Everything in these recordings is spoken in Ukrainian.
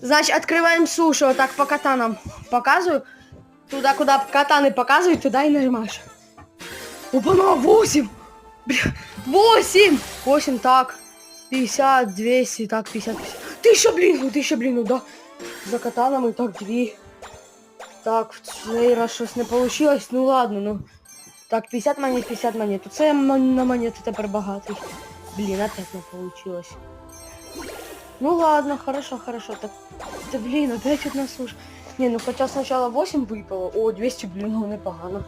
Значит, открываем сушу. Вот так по катанам показываю. Туда, куда катаны показывают, туда и нажимаешь. Опа-на, 8! Бля, 8! 8, так. 50, 200, так, 50, 50. Тысяча блину, тысяча блину, да. За катанами, так, 2. Так, в цей раз щось не получилось. Ну ладно, ну. Так, 50 монет, 50 монет. Це я м- на монети тепер багатий. Блін, опять не получилось. Ну ладно, хорошо, хорошо. Так, да блин, опять одна суша. Не, ну хотя сначала 8 выпало. О, 200, блин, ну непогано.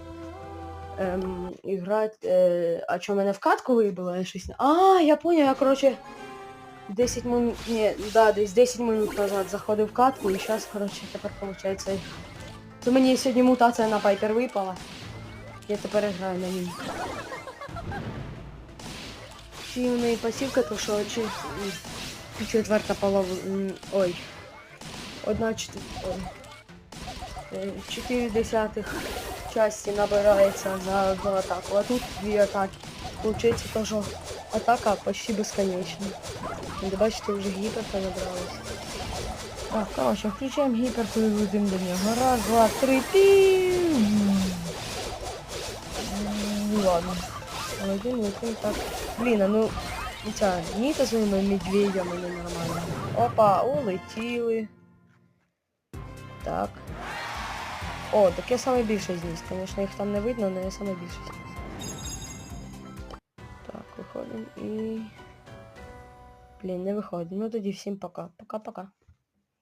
Ем, играть... Е, а що, мене в катку щось... не- А, я понял, я, короче, 10 минут... Не, да, десь 10 минут назад заходив в катку, і зараз, короче, тепер получается... То мені сьогодні мутація на Пайпер випала. Я тепер граю на ній. Чи неї пасівка, то що чи... четверта половина... Ой. Одна четвер... Е, десятих часті набирається за одну атаку, а тут дві атаки. Получається то, що атака почти безконечна. Ви бачите, вже гіперка набралась. Так, короче, включаємо гіперку і летим до нього. Раз, два, три, пі. Ну ладно. Летим, летим, так. Блін, а ну ця Ніка своїми медведями ненормально. Опа, улетіли. Так. О, так я саме більше зніс. Звісно, їх там не видно, але я саме більше зніс. Так, виходимо і... Блін, не виходимо. Ну тоді всім пока. Пока-пока.